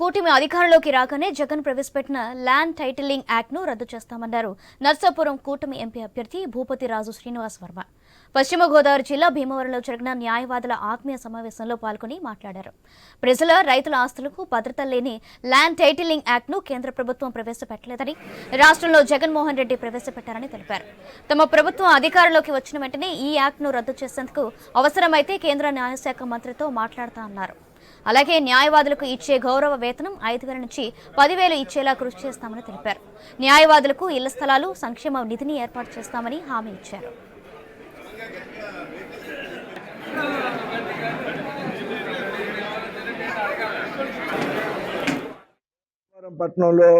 కూటమి అధికారంలోకి రాగానే జగన్ ప్రవేశపెట్టిన ల్యాండ్ టైటిలింగ్ యాక్ట్ను రద్దు చేస్తామన్నారు. నర్సాపురం కూటమి ఎంపీ అభ్యర్థి భూపతి రాజు శ్రీనివాస్ వర్మ. పశ్చిమ గోదావరి జిల్లా భీమవరంలో జరిగిన న్యాయవాదుల ఆత్మీయ సమావేశంలో పాల్గొని మాట్లాడారు. ప్రజల రైతుల ఆస్తులకు భద్రత లేని ల్యాండ్ టైటిలింగ్ యాక్ట్ను కేంద్ర ప్రభుత్వం ప్రవేశపెట్టలేదని రాష్ట్రంలో జగన్మోహన్ రెడ్డి ప్రవేశపెట్టారని తెలిపారు. తమ ప్రభుత్వం అధికారంలోకి వచ్చిన వెంటనే ఈ యాక్ట్ను రద్దు చేసేందుకు అవసరమైతే కేంద్ర న్యాయశాఖ మంత్రితో మాట్లాడతా అన్నారు. అలాగే న్యాయవాదులకు ఇచ్చే గౌరవ వేతనం ఐదు వేల నుంచి పదివేలు ఇచ్చేలా కృషి చేస్తామని తెలిపారు. న్యాయవాదులకు ఇళ్ళ స్థలాలు సంక్షేమ నిధిని ఏర్పాటు చేస్తామని హామీ ఇచ్చారు. పట్నంలో పట్టణంలో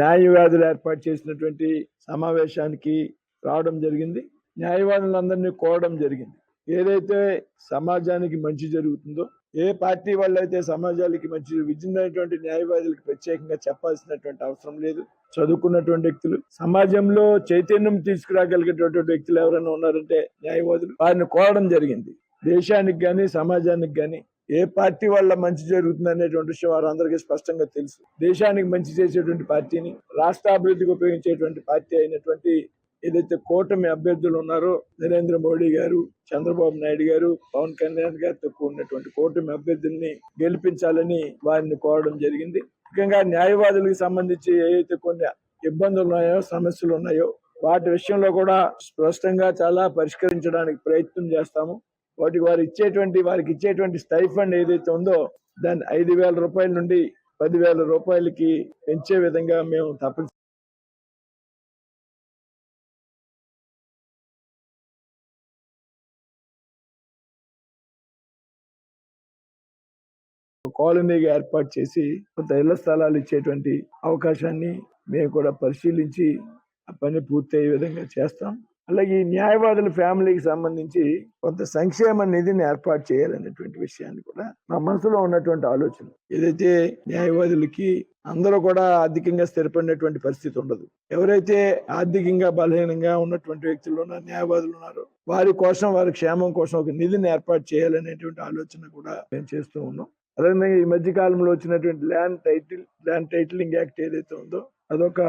న్యాయవాదులు ఏర్పాటు చేసినటువంటి సమావేశానికి రావడం జరిగింది. న్యాయవాదులందరినీ కోరడం జరిగింది. ఏదైతే సమాజానికి మంచి జరుగుతుందో ఏ పార్టీ వల్ల అయితే సమాజానికి మంచి విజయమైనటువంటి న్యాయవాదులకు ప్రత్యేకంగా చెప్పాల్సినటువంటి అవసరం లేదు. చదువుకున్నటువంటి వ్యక్తులు సమాజంలో చైతన్యం తీసుకురాగలిగేటటువంటి వ్యక్తులు ఎవరైనా ఉన్నారంటే న్యాయవాదులు. వారిని కోరడం జరిగింది. దేశానికి కానీ సమాజానికి కానీ ఏ పార్టీ వల్ల మంచి జరుగుతుంది అనేటువంటి విషయం వారందరికీ స్పష్టంగా తెలుసు. దేశానికి మంచి చేసేటువంటి పార్టీని రాష్ట్ర అభివృద్ధికి ఉపయోగించేటువంటి పార్టీ అయినటువంటి ఏదైతే కూటమి అభ్యర్థులు ఉన్నారో నరేంద్ర మోడీ గారు చంద్రబాబు నాయుడు గారు పవన్ కళ్యాణ్ గారితో కూడినటువంటి కూటమి అభ్యర్థుల్ని గెలిపించాలని వారిని కోరడం జరిగింది. ముఖ్యంగా న్యాయవాదులకు సంబంధించి ఏవైతే కొన్ని ఇబ్బందులు ఉన్నాయో సమస్యలు ఉన్నాయో వాటి విషయంలో కూడా స్పష్టంగా చాలా పరిష్కరించడానికి ప్రయత్నం చేస్తాము. వాటికి వారు ఇచ్చేటువంటి వారికి ఇచ్చేటువంటి స్టైఫండ్ ఏదైతే ఉందో దాన్ని ఐదు వేల రూపాయల నుండి పదివేల రూపాయలకి పెంచే విధంగా మేము తప్పని కాలనీగా ఏర్పాటు చేసి కొంత ఇళ్ళ స్థలాలు ఇచ్చేటువంటి అవకాశాన్ని మేము కూడా పరిశీలించి ఆ పని పూర్తయ్యే విధంగా చేస్తాం. అలాగే ఈ న్యాయవాదుల ఫ్యామిలీకి సంబంధించి కొంత సంక్షేమ నిధిని ఏర్పాటు చేయాలనేటువంటి విషయాన్ని కూడా మా మనసులో ఉన్నటువంటి ఆలోచన. ఏదైతే న్యాయవాదులకి అందరూ కూడా ఆర్థికంగా స్థిరపడినటువంటి పరిస్థితి ఉండదు. ఎవరైతే ఆర్థికంగా బలహీనంగా ఉన్నటువంటి వ్యక్తులు ఉన్నారు న్యాయవాదులు ఉన్నారో వారి కోసం వారి క్షేమం కోసం ఒక నిధిని ఏర్పాటు చేయాలనేటువంటి ఆలోచన కూడా మేము చేస్తూ ఉన్నాం. అదేవిధంగా ఈ మధ్య కాలంలో వచ్చినటువంటి land title land titling act ఏదైతే ఉందో అదొక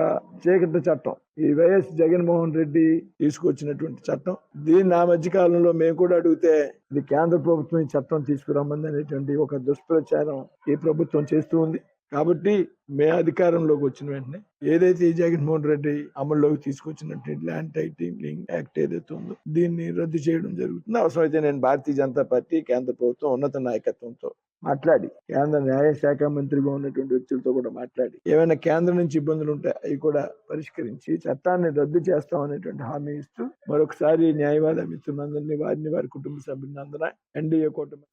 చీకటి చట్టం. ఈ వైఎస్ జగన్మోహన్ రెడ్డి తీసుకొచ్చినటువంటి చట్టం. దీన్ని ఆ మధ్య కాలంలో మేము కూడా అడిగితే ఇది కేంద్ర ప్రభుత్వం ఈ చట్టం తీసుకురమ్మంది అనేటువంటి ఒక దుష్ప్రచారం ఈ ప్రభుత్వం చేస్తూ ఉంది. కాబట్టి మే అధికారంలోకి వచ్చిన వెంటనే ఏదైతే ఈ జగన్మోహన్ రెడ్డి అమల్లోకి తీసుకొచ్చినటువంటి ల్యాండ్ టైటిలింగ్ యాక్ట్ ఏదైతే ఉందో దీన్ని రద్దు చేయడం జరుగుతుంది. అవసరమైతే నేను భారతీయ జనతా పార్టీ కేంద్ర ప్రభుత్వం ఉన్నత నాయకత్వంతో మాట్లాడి. కేంద్ర న్యాయశాఖ మంత్రిగా ఉన్నటువంటి వ్యక్తులతో కూడా మాట్లాడి. ఏమైనా కేంద్రం నుంచి ఇబ్బందులు ఉంటే అవి కూడా పరిష్కరించి చట్టాన్ని రద్దు చేస్తాం అనేటువంటి హామీ ఇస్తూ మరొకసారి న్యాయవాద మిత్రులందరినీ వారిని వారి కుటుంబ సభ్యులందరూ ఎన్డీఏ కూటమి